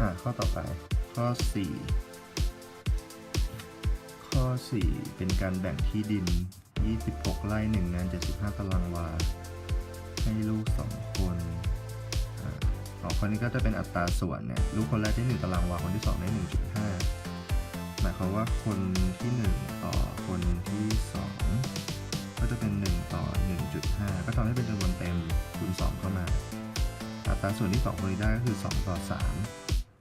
อะข้อต่อไป ข้อ 4 ข้อ 4 เป็นการแบ่งที่ดิน 26 ไร่1งาน 75 ตารางวา ให้ลูก 2 คนอะสองคนนี้ก็จะเป็นอัตราส่วนเนี่ยลูกคนแรกได้ 1 ตารางวา คนที่ 2 ได้ 1.5 หมายความว่าคนที่ 1 ต่อคนที่ 2 ก็จะเป็น 1 ต่อ 1.5 ก็ทำให้เป็นจำนวนเต็มคูณ2เข้ามา อัตราส่วนที่ 2 คนนี้ได้ก็คือ 2 ต่อ 3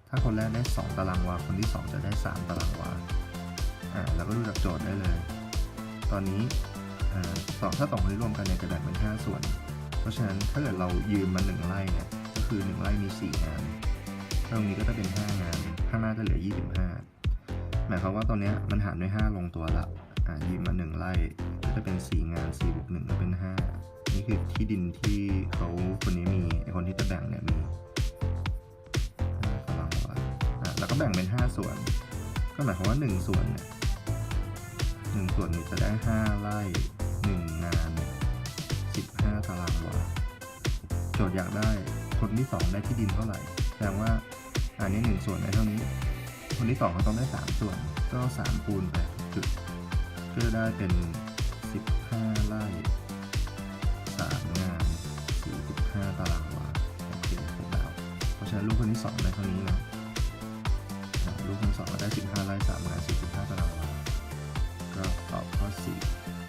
ถ้าคนแรกได้ 2 ตารางวา คนที่ 2 จะได้ 3 ตารางวา อ่าเราก็ดูจากโจทย์ได้เลย ตอนนี้อ่าสองถ้าสองคนนี้รวมกันเนี่ยจะแบ่งเป็น 5 ส่วน เพราะฉะนั้นถ้าเกิดเรายืมมา1ไร่เนี่ย ก็คือ 1ไร่มี 4 งาน ตรงนี้ก็จะเป็น 5 งาน ข้างหน้าจะเหลือ 25 หมายความว่าตอนนี้มันหารด้วย 5 ลงตัวละ อ่า ยืมมา 1 ไร่ก็จะเป็น 4 งาน4บวก1ก็เป็น 5 นี่คือที่ดินที่เขาคนนี้มีไอคนที่จะแบ่งเนี่ยมี แล้วก็แบ่งเป็น 5 ส่วน ก็หมายความว่า 1 ส่วนเนี่ยหนึ่งส่วนเนี่ยจะได้ 5 ไร่ 1 งาน 15 ตารางวาโจทย์อยากได้คนที่ 2 ได้ที่ดินเท่าไหร่ แสดงว่าอันนี้ 1 ส่วนได้เท่านี้ คนที่ 2 เขาต้องได้ 3 ส่วน ก็3คูณไปจุดก็จะได้เป็น 15 ไร่3งาน 45 ตารางวาโอเคเสร็จแล้วเพราะฉะนั้นลูกคนที่ 2 ได้เท่านี้นะ ลูกคนที่2ก็ได้ 15ไร่3งาน45ตารางวาก็ตอบข้อ 4